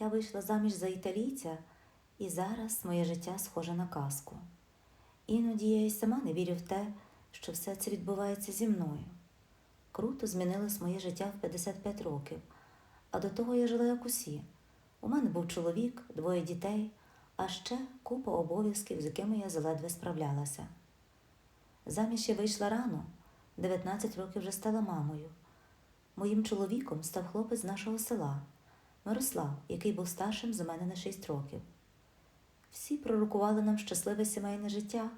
Я вийшла заміж за італійця, і зараз моє життя схоже на казку. Іноді я й сама не вірю в те, що все це відбувається зі мною. Круто змінилось моє життя в 55 років, а до того я жила як усі. У мене був чоловік, двоє дітей, а ще купа обов'язків, з якими я заледве справлялася. Заміж я вийшла рано, 19 років вже стала мамою. Моїм чоловіком став хлопець нашого села, Мирослав, який був старшим за мене на 6 років. Всі пророкували нам щасливе сімейне життя,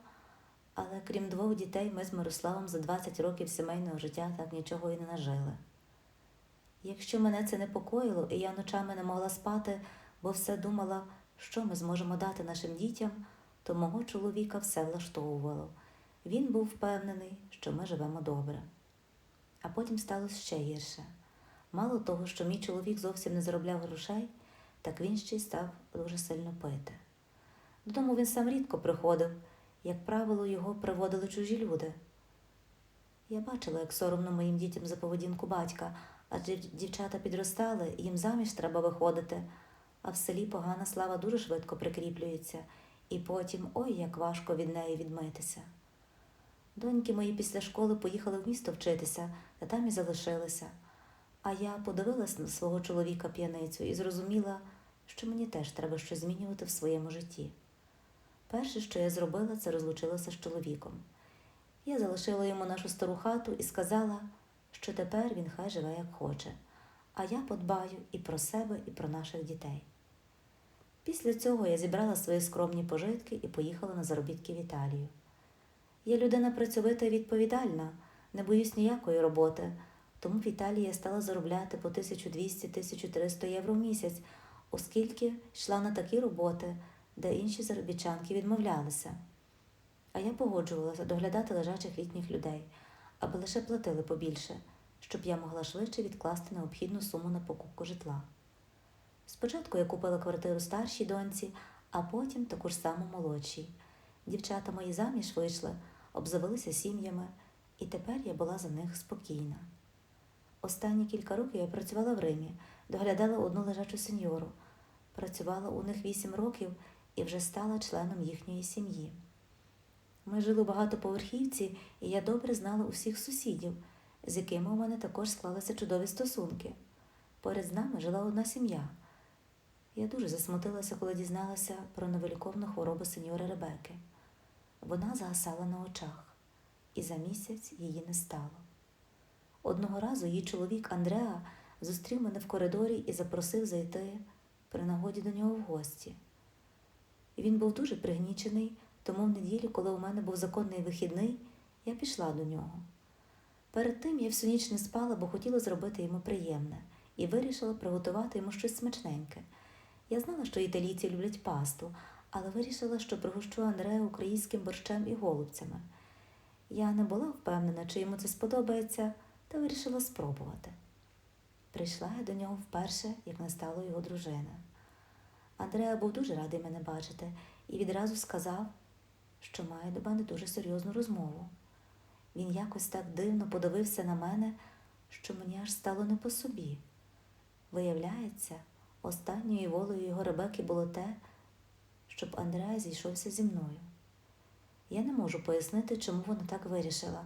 але крім двох дітей, ми з Мирославом за 20 років сімейного життя так нічого і не нажили. Якщо мене це непокоїло, і я ночами не могла спати, бо все думала, що ми зможемо дати нашим дітям, то мого чоловіка все влаштовувало. Він був впевнений, що ми живемо добре. А потім сталося ще гірше. Мало того, що мій чоловік зовсім не заробляв грошей, так він ще й став дуже сильно пити. Додому він сам рідко приходив, як правило, його приводили чужі люди. Я бачила, як соромно моїм дітям за поведінку батька, адже дівчата підростали, їм заміж треба виходити, а в селі погана слава дуже швидко прикріплюється, і потім ой як важко від неї відмитися. Доньки мої після школи поїхали в місто вчитися, та там і залишилися. А я подивилась на свого чоловіка п'яницю і зрозуміла, що мені теж треба щось змінювати в своєму житті. Перше, що я зробила, це розлучилася з чоловіком. Я залишила йому нашу стару хату і сказала, що тепер він хай живе як хоче, а я подбаю і про себе, і про наших дітей. Після цього я зібрала свої скромні пожитки і поїхала на заробітки в Італію. Я людина працьовита і відповідальна, не боюсь ніякої роботи, тому в Італії я стала заробляти по 1200-1300 євро в місяць, оскільки йшла на такі роботи, де інші заробітчанки відмовлялися. А я погоджувалася доглядати лежачих літніх людей, аби лише платили побільше, щоб я могла швидше відкласти необхідну суму на покупку житла. Спочатку я купила квартиру старшій доньці, а потім таку ж саму молодшій. Дівчата мої заміж вийшли, обзавелися сім'ями, і тепер я була за них спокійна. Останні кілька років я працювала в Римі, доглядала одну лежачу сеньору, працювала у них вісім років і вже стала членом їхньої сім'ї. Ми жили у багатоповерхівці, і я добре знала усіх сусідів, з якими у мене також склалися чудові стосунки. Поряд з нами жила одна сім'я. Я дуже засмутилася, коли дізналася про невиліковну хворобу сеньори Ребеки. Вона загасала на очах, і за місяць її не стало. Одного разу її чоловік Андреа зустрів мене в коридорі і запросив зайти при нагоді до нього в гості. Він був дуже пригнічений, тому в неділю, коли у мене був законний вихідний, я пішла до нього. Перед тим я всю ніч не спала, бо хотіла зробити йому приємне, і вирішила приготувати йому щось смачненьке. Я знала, що італійці люблять пасту, але вирішила, що пригощу Андрея українським борщем і голубцями. Я не була впевнена, чи йому це сподобається, та вирішила спробувати. Прийшла я до нього вперше, як настало його дружина. Андреа був дуже радий мене бачити і відразу сказав, що має до мене дуже серйозну розмову. Він якось так дивно подивився на мене, що мені аж стало не по собі. Виявляється, останньою волею його Ребеки було те, щоб Андреа зійшовся зі мною. Я не можу пояснити, чому вона так вирішила,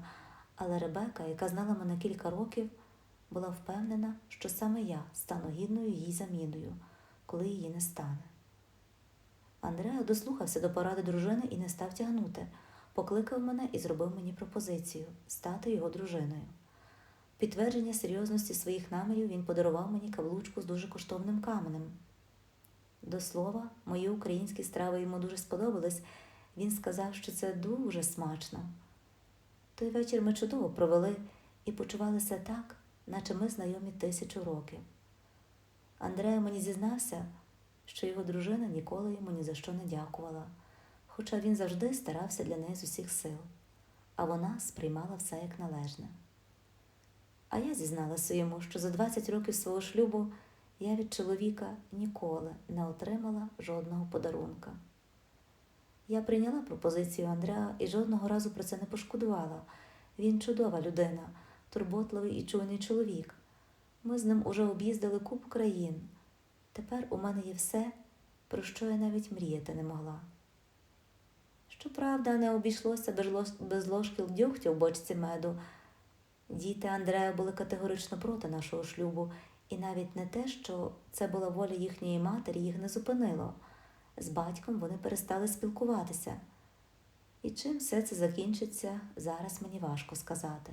але Ребека, яка знала мене кілька років, була впевнена, що саме я стану гідною її заміною, коли її не стане. Андреа дослухався до поради дружини і не став тягнути, покликав мене і зробив мені пропозицію стати його дружиною. Підтвердження серйозності своїх намірів він подарував мені каблучку з дуже коштовним каменем. До слова, мої українські страви йому дуже сподобались. Він сказав, що це дуже смачно. Той вечір ми чудово провели і почувалися так, наче ми знайомі тисячу років. Андрея мені зізнався, що його дружина ніколи йому ні за що не дякувала, хоча він завжди старався для неї з усіх сил, а вона сприймала все як належне. А я зізналася йому, що за 20 років свого шлюбу я від чоловіка ніколи не отримала жодного подарунка. Я прийняла пропозицію Андреа і жодного разу про це не пошкодувала. Він чудова людина, турботливий і чуйний чоловік. Ми з ним уже об'їздили купу країн. Тепер у мене є все, про що я навіть мріяти не могла. Щоправда, не обійшлося без ложки дьогтю в бочці меду. Діти Андрея були категорично проти нашого шлюбу, і навіть не те, що це була воля їхньої матері, їх не зупинило. З батьком вони перестали спілкуватися. І чим все це закінчиться, зараз мені важко сказати.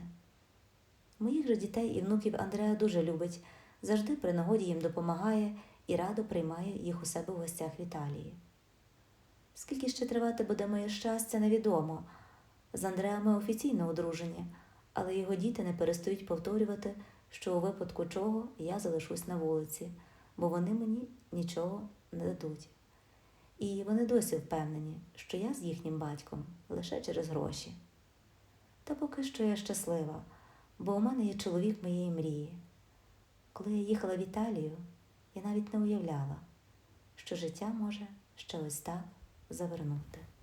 Моїх же дітей і внуків Андреа дуже любить, завжди при нагоді їм допомагає і радо приймає їх у себе в гостях в Італії. Скільки ще тривати буде моє щастя, невідомо. З Андреа ми офіційно одружені, але його діти не перестають повторювати, що у випадку чого я залишусь на вулиці, бо вони мені нічого не дадуть. І вони досі впевнені, що я з їхнім батьком лише через гроші. Та поки що я щаслива, бо у мене є чоловік моєї мрії. Коли я їхала в Італію, я навіть не уявляла, що життя може ще ось так завернути.